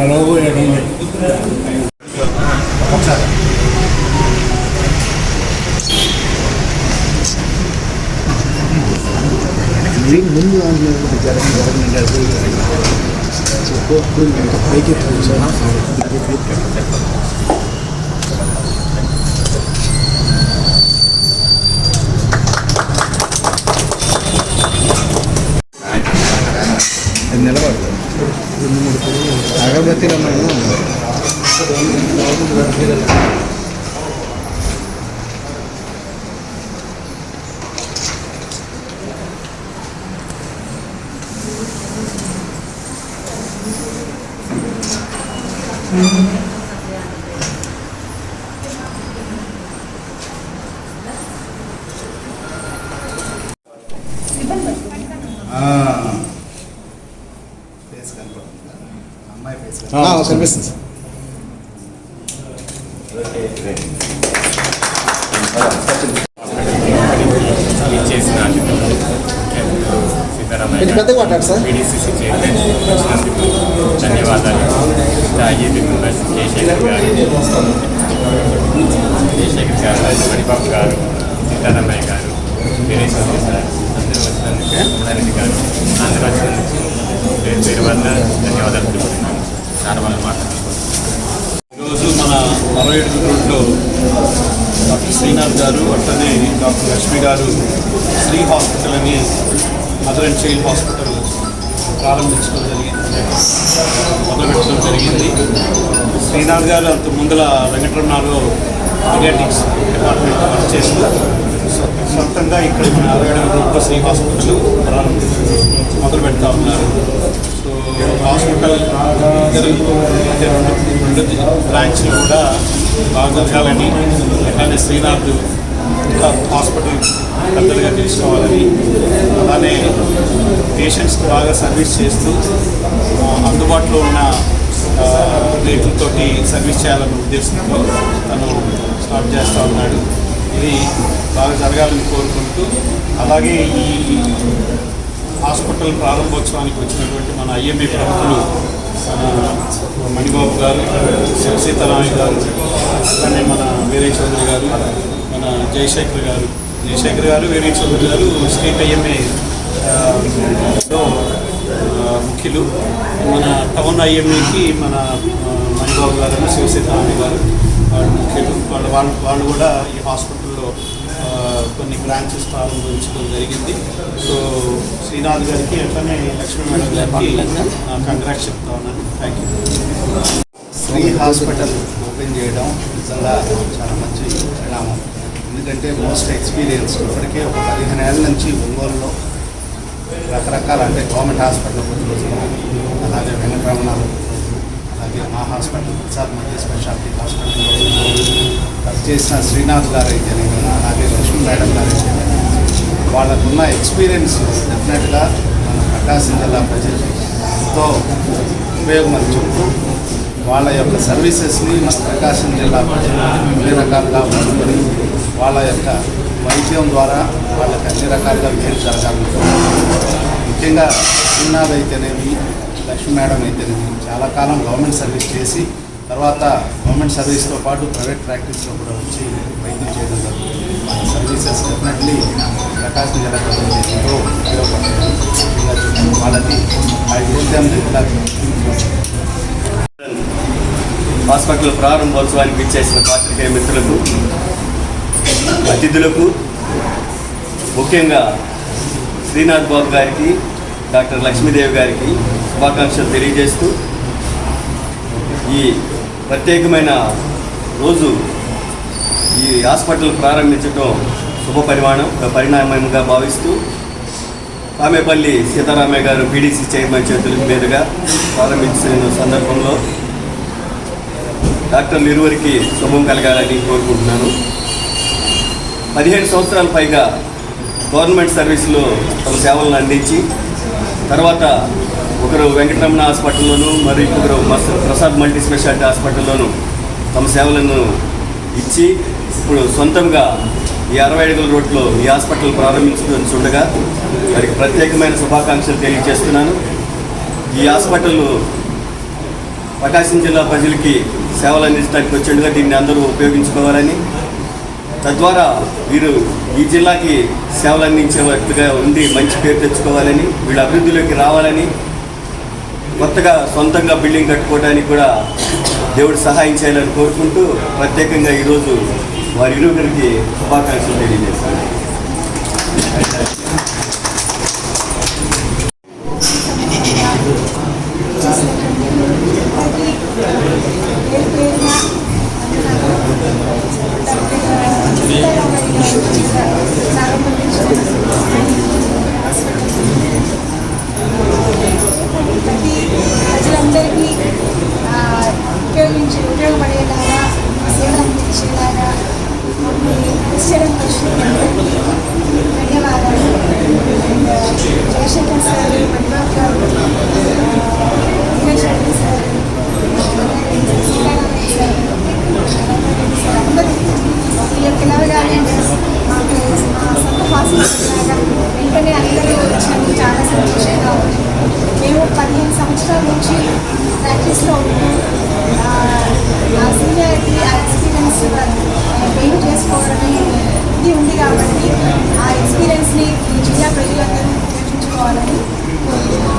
அளவு இடங்கள் முன்பு ஆண்டு ஜரங்க ஜரங்க வைக்கிறது சொன்னால் നിലപാട് മൂന്ന് കൊടുത്തു Eu bati na mão. Né? Ah. కనిపిస్తుంది సార్ చేసిన సీతారామయ్య కొంచెం పెద్దగా మాట్లాడు సార్. బీడీసీసీ చైర్మన్ వచ్చినందుకు ధన్యవాదాలు ఐఏబీ మెంబర్స్ జయశేఖర్ గారు జయశేఖర్ గారు మణిబాబు గారు సీతారామయ్య గారు వీరేశ్వర సార్ అందరూ వచ్చినందుకు రమణారెడ్డి గారు అందరూ వచ్చినందుకు పేరు పేరు వల్ల ధన్యవాదాలు తెలుపుతున్నాను చాలా వాళ్ళు మాట్లాడుతున్నారు ఈరోజు మన అరవై ఏడు రోడ్లో డాక్టర్ శ్రీనాథ్ గారు అట్లనే డాక్టర్ లక్ష్మి గారు శ్రీ హాస్పిటల్ అని మదర్ అండ్ చైల్డ్ హాస్పిటల్ ప్రారంభించడం జరిగింది. మొదలుపెట్టడం జరిగింది. శ్రీనాథ్ గారు అంత ముందల వెంకటరమణలో పీడియాటిక్స్ డిపార్ట్మెంట్ వర్క్ చేస్తూ సొంతంగా ఇక్కడ మన అరవై ఏడు శ్రీ హాస్పిటల్ ప్రారంభించడం మొదలు పెడతా ఉన్నారు. సో హాస్పిటల్ రెండు రెండు బ్రాంచ్లు కూడా బాగా జరగాలని అట్లానే శ్రీనాథ్ ఇంకా హాస్పిటల్ పెద్దలుగా తీసుకోవాలని అలానే పేషెంట్స్కి బాగా సర్వీస్ చేస్తూ అందుబాటులో ఉన్న రేట్లతోటి సర్వీస్ చేయాలన్న ఉద్దేశంతో తను స్టార్ట్ చేస్తూ ఉన్నాడు. ఇది బాగా జరగాలని కోరుకుంటూ అలాగే ఈ హాస్పిటల్ ప్రారంభోత్సవానికి వచ్చినటువంటి మన ఐఎంఏ ప్రముఖులు మణిబాబు గారు శివ గారు వీరేష్ మన చౌదరి గారు మన జయశేఖర్ గారు. జయశేఖర్ గారు వీరేష్ చౌదరి గారు స్టేట్ ఐఎంఏ ముఖ్యులు. మన టౌన్ ఐఎంఏకి మన మణిబాబు గారు శివ గారు వాళ్ళు ముఖ్యులు. వాళ్ళు వాళ్ళు వాళ్ళు కూడా ఈ హాస్పిటల్లో కొన్ని బ్రాంచెస్ ప్రారంభించడం జరిగింది. సో శ్రీనాథ్ గారికి అట్లనే లక్ష్మీ మేడం గారికి కంగ్రాట్స్ చెప్తా ఉన్నాను. Thank you Sri hospital open చేయడం నిజంగా చాలా మంచి పరిణామం. ఎందుకంటే మోస్ట్ ఎక్స్పీరియన్స్ ఇప్పటికే ఒక పదిహేను ఏళ్ళ నుంచి ఒంగోలులో రకరకాల అంటే గవర్నమెంట్ హాస్పిటల్ రోజులు అలాగే వెంకటరమణాలు అలాగే మా హాస్పిటల్ ప్రసాద్ మధ్య స్పెషాలిటీ హాస్పిటల్ వర్క్ చేసిన శ్రీనాథ్ గారు అయితే అలాగే లక్ష్మీ మేడం గారు అయితేనేమి వాళ్ళకున్న ఎక్స్పీరియన్స్ డెఫినెట్గా మన ప్రకాశం జిల్లా ప్రజలకి ఎంతో ఉపయోగం అని చెప్తూ వాళ్ళ యొక్క సర్వీసెస్ని మన ప్రకాశం జిల్లా ప్రజలు అన్ని రకాలుగా పంచుకొని వాళ్ళ యొక్క వైద్యం ద్వారా వాళ్ళకి అన్ని రకాలుగా మేలు జరగాలనుకుంటున్నాం. ముఖ్యంగా శ్రీనాథ్ అయితేనేమి లక్ష్మీ మేడం అయితేనేమి చాలా కాలం గవర్నమెంట్ సర్వీస్ చేసి తర్వాత గవర్నమెంట్ సర్వీస్తో పాటు ప్రైవేట్ ప్రాక్టీస్లో కూడా వచ్చి వైద్యం చేయడం జరుగుతుంది. వాళ్ళ సర్వీసెస్ డెఫినెట్లీ ప్రకాశం జిల్లా ప్రజలకు ఎంతో ఉపయోగపడుతుంది. వాళ్ళని ఆ వాళ్ళకి ఐ విష్ దెమ్ హాస్పిటల్ ప్రారంభోత్సవానికి ఇచ్చేసిన పాత్రికేయ మిత్రులకు అతిథులకు ముఖ్యంగా శ్రీనాథ్ బాబు గారికి డాక్టర్ లక్ష్మీదేవి గారికి శుభాకాంక్షలు తెలియజేస్తూ ఈ ప్రత్యేకమైన రోజు ఈ హాస్పిటల్ ప్రారంభించడం శుభ పరిమాణం పరిణామంగా భావిస్తూ కామేపల్లి సీతారామయ్య గారు పీడీసీ చైర్మన్ చేతుల మీదుగా ప్రారంభించిన సందర్భంలో డాక్టర్లు ఇరువురికి శుభం కలగాలని కోరుకుంటున్నాను. పదిహేను సంవత్సరాల పైగా గవర్నమెంట్ సర్వీసులో తమ సేవలను అందించి తర్వాత ఒకరు వెంకటరమణ హాస్పిటల్లోను మరి ఇంకొకరు ప్రసాద్ మల్టీ స్పెషాలిటీ హాస్పిటల్లోను తమ సేవలను ఇచ్చి ఇప్పుడు సొంతంగా ఈ అరవై అడుగుల రోడ్లో ఈ హాస్పిటల్ ప్రారంభించుతుండగా వారికి ప్రత్యేకమైన శుభాకాంక్షలు తెలియజేస్తున్నాను. ఈ హాస్పిటల్ ప్రకాశం జిల్లా ప్రజలకి సేవలు అందించడానికి వచ్చేట్టుగా దీన్ని అందరూ ఉపయోగించుకోవాలని. తద్వారా వీరు ఈ జిల్లాకి సేవలు అందించే ఉండి మంచి పేరు తెచ్చుకోవాలని వీళ్ళు అభివృద్ధిలోకి రావాలని కొత్తగా సొంతంగా బిల్డింగ్ కట్టుకోవడానికి కూడా దేవుడు సహాయం చేయాలని కోరుకుంటూ ప్రత్యేకంగా ఈరోజు వారి ఇరువురికి శుభాకాంక్షలు తెలియజేస్తాను. వెంటనే అందరూ వచ్చినందుకు చాలా సంతోషంగా ఉంది. మేము పదిహేను సంవత్సరాల నుంచి ప్రాక్టీస్లో ఉంటూ సీనియారిటీ ఆ ఎక్స్పీరియన్స్ గెయిన్ చేసుకోవాలని ఇది ఉంది కాబట్టి ఆ ఎక్స్పీరియన్స్ని జిల్లా ప్రజలందరూ ఉపయోగించుకోవాలని కోరుతున్నాను